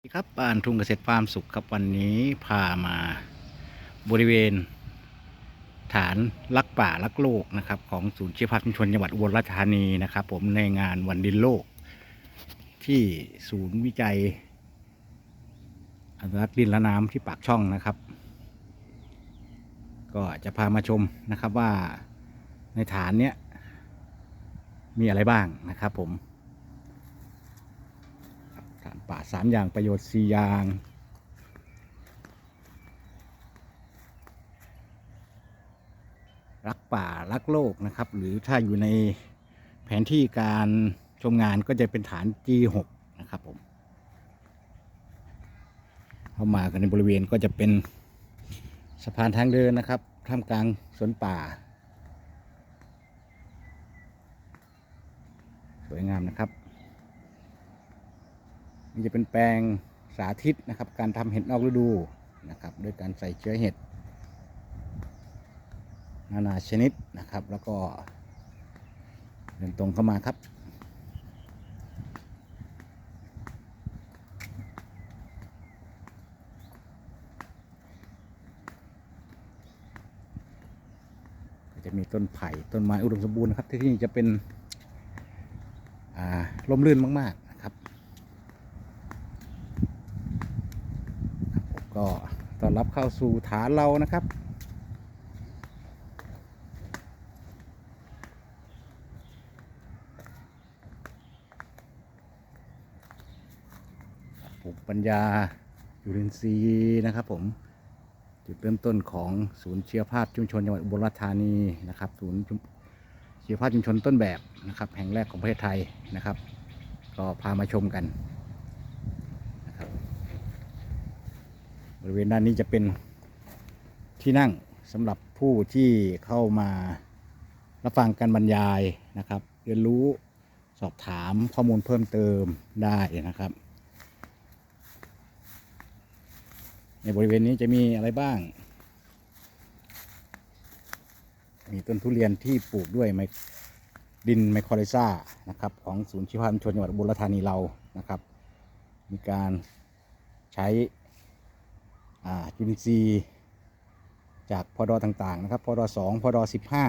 สวัสดีครับบ้านทุ่งเกษตรฟาร์มสุขครับวันนี้พามาบริเวณ ฐานรักป่ารักโลกนะครับ ของศูนย์ชีวภาพชุมชนจังหวัดอุบลราชธานีนะครับ ผมในงานวันดินโลก ที่ศูนย์วิจัยอนุรักษ์ดินและน้ำที่ปากช่องนะครับ ก็จะพามาชมนะครับว่าในฐานเนี้ยมีอะไรบ้างนะครับผม ป่าสามอย่างประโยชน์สี่อย่าง รักป่ารักโลกนะครับ หรือถ้าอยู่ในแผนที่การชมงานก็จะเป็นฐาน G6 นะครับผมเข้ามากันในบริเวณก็จะเป็นสะพานทางเดินนะครับท่ามกลางสวนป่า สวยงามนะครับ นี่จะเป็นแปลงสาธิตนะครับ การทำเห็ดนอกฤดูนะครับด้วยการใส่เชื้อเห็ดนานาชนิดนะครับ แล้วก็เดินตรงเข้ามาครับจะมีต้นไผ่ต้นไม้อุดมสมบูรณ์นะครับ ที่นี่จะเป็นอ่าร่มรื่นมาก ๆ นะครับ ก็ต้อนรับเข้าสู่ฐานเรานะครับ ปลูกปัญญาจุลินทรีนะครับผม จุดเริ่มต้นของศูนย์เชียภาพชุมชนจังหวัดอุบลราชธานีนะครับ ศูนย์เชียภาพชุมชนต้นแบบนะครับ แห่งแรกของประเทศไทยนะครับ ก็พามาชมกันนะครับ บริเวณด้านนี้จะเป็นที่นั่งสำหรับผู้ที่เข้ามารับฟังการบรรยายนะครับ เรียนรู้สอบถามข้อมูลเพิ่มเติมได้นะครับ ในบริเวณนี้จะมีอะไรบ้าง มีต้นทุเรียนที่ปลูกด้วยไมดินไมโครไลซ่านะครับของศูนย์ชีวภาพชุมชนจังหวัดอุบลราชธานีเรานะครับ มีการใช้ จุลินทรีย์จากพอดอต่างๆนะครับพอดอสองพอดอสิบห้า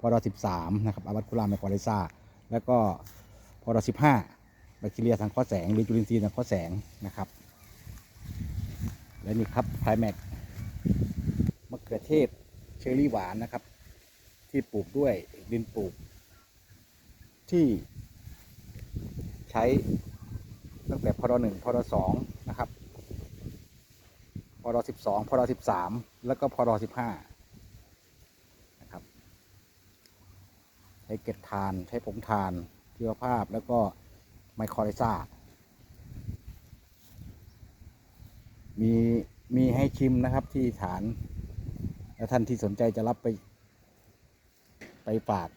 พอดอสิบสามนะครับอาวัตคุลาไมโครไลซาแล้วก็พอดอสิบห้าแบคทีเรียทางข้อแสงหรือจุลินทรีย์ทางข้อแสงนะครับ และนี่ครับไพรแมกมะเขือเทศเชอร์รี่หวานนะครับ ที่ปลูกด้วยดินปลูก ที่ใช้ตั้งแต่พอดอหนึ่งพอดอสอง รับพรสิบสองพรสิบสามแล้วก็พรสิบห้านะครับ ใช้เกล็ดทาน ใช้ผงทานชีวภาพ แล้วก็ไมโครไลซ่า มีมีให้ชิมนะครับที่ฐาน แล้วท่านที่สนใจจะรับไป ไปฝาก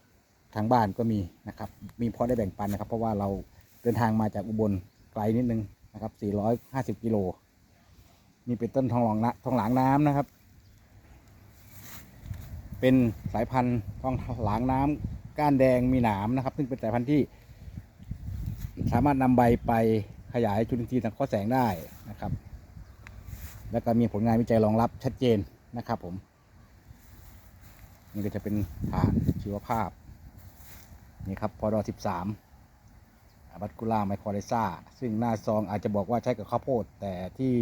ทางบ้านก็มีนะครับ มีพอได้แบ่งปันนะครับ เพราะว่าเราเดินทางมาจากอุบลไกลนิดนึงนะครับ 450 กิโล นี่เป็นต้นทองหลางนะทองหลางน้ำนะครับ เป็นสายพันธุ์ทองหลางน้ำก้านแดงมีหนามนะครับ ซึ่งเป็นสายพันธุ์ที่ สามารถนำใบไปขยายจุลินทรีย์ทางข้อแสงได้นะครับ แล้วก็มีผลงานวิจัยรองรับชัดเจนนะครับผมนี่ก็จะเป็นฐานชีวภาพ นี่ครับพอดอ13บัตกุล่าไมโครไลซ่าซึ่งหน้าซองอาจจะบอกว่าใช้กับข้าวโพด แต่ที่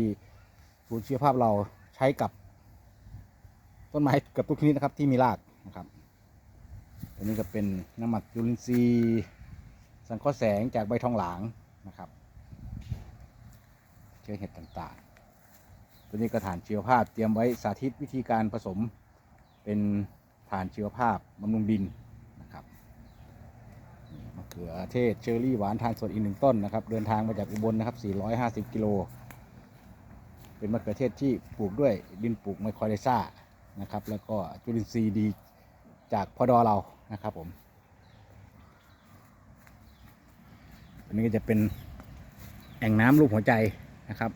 ศูนย์ชีวภาพเราใช้กับ ต้นไม้กับทุกชนิดนะครับที่มีรากนะครับอันนี้ก็เป็นน้ำหมักจุลินทรีย์สังเคราะห์แสงจากใบทองหลางนะครับเชื้อเห็ดต่างๆ ตัวนี้ก็ฐานชีวภาพเตรียมไว้สาธิตวิธีการผสมเป็นฐานชีวภาพบำรุงดินนะครับมะเขือเทศเชอร์รี่หวานทานสดอีกหนึ่งต้นนะครับ เดินทางมาจากอุบลนะครับ 450 กิโล เป็นมะเขือเทศที่ปลูกด้วยดินปลูกไมโครไลซ่านะครับ แล้วก็จุลินทรีย์ดีจากพอดอเรานะครับผมอันนี้ก็จะเป็นแอ่งน้ำรูปหัวใจนะครับ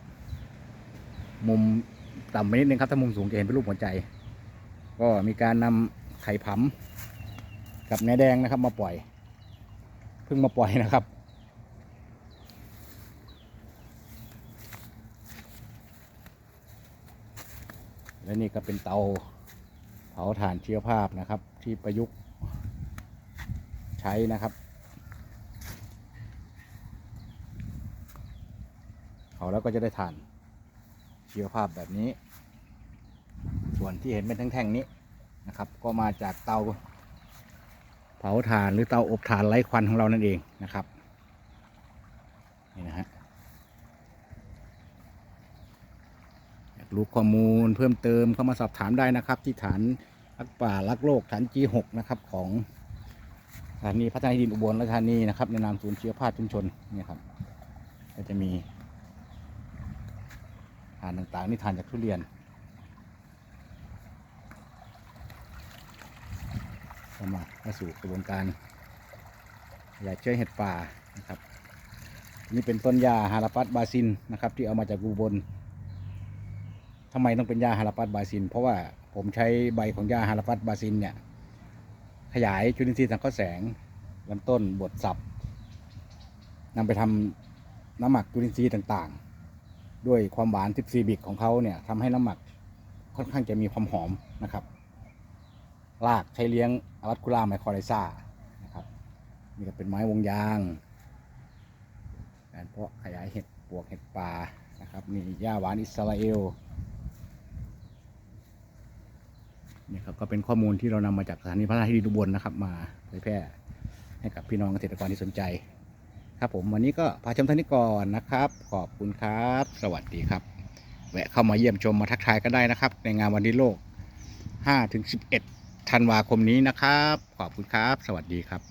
มุมต่ำไปนิดนึงครับถ้ามุมสูงจะเห็นเป็นรูปหัวใจ ก็มีการนำไข่ผำกับแหนแดงนะครับมาปล่อย เพิ่งมาปล่อยนะครับ และนี่ก็เป็นเตาเผาถ่านเชื้อภาพนะครับ ที่ประยุกต์ใช้นะครับเผาแล้วก็จะได้ถ่านเชื้อภาพแบบนี้ ส่วนที่เห็นเป็นแท่งๆนี้นะครับ ก็มาจากเตาเผาถ่านหรือเตาอบถ่านไร้ควันของเรานั่นเองนะครับนี่นะฮะอยาก รู้ข้อมูลเพิ่มเติมเข้ามาสอบถามได้นะครับ ที่ฐานรักป่ารักโลกฐาน G6 นะครับของสถานีพัฒนาดินอุบลราชธานีนะครับในนามศูนย์เชื้อภาพชุมชนเนี่ยครับก็จะมีฐานต่างๆนี่ฐานจากทุเรียนเข้ามาเข้าสู่กระบวนการขยายเชื้อเห็ดป่านะครับนี่เป็นต้นยาฮาราปัสบาซินนะครับที่เอามาจากกูบน ทำไมต้องเป็นยาฮาราปัสบาซิน เพราะว่าผมใช้ใบของยาฮาราปัสบาซินเนี่ยขยายจุลินทรีย์สังเคราะห์แสงลำต้นบดสับนำไปทำน้ำหมักจุลินทรีย์ต่างๆ ด้วยความหวาน 14 บิกของเขาเนี่ยทำให้น้ำหมักค่อนข้างจะมีความหอมนะครับรากใช้เลี้ยงอวัตคุล่าไมโครไลซานะครับนี่ก็เป็นไม้วงยางการเพาะขยายเห็ดปวกเห็ดป่านะครับนี่หญ้าหวานอิสราเอล นี่ครับก็เป็นข้อมูลที่เรานำมาจากสถานีพัฒนาที่ดินอุบลนะครับ มาเผยแพร่ให้กับพี่น้องเกษตรกรที่สนใจ ครับผมวันนี้ก็พาชมท่านี้ก่อนนะครับ ขอบคุณครับ สวัสดีครับ แวะเข้ามาเยี่ยมชมมาทักทายกันได้นะครับ ในงานวันนี้โลก 5-11ธันวาคมนี้นะครับ ขอบคุณครับ สวัสดีครับ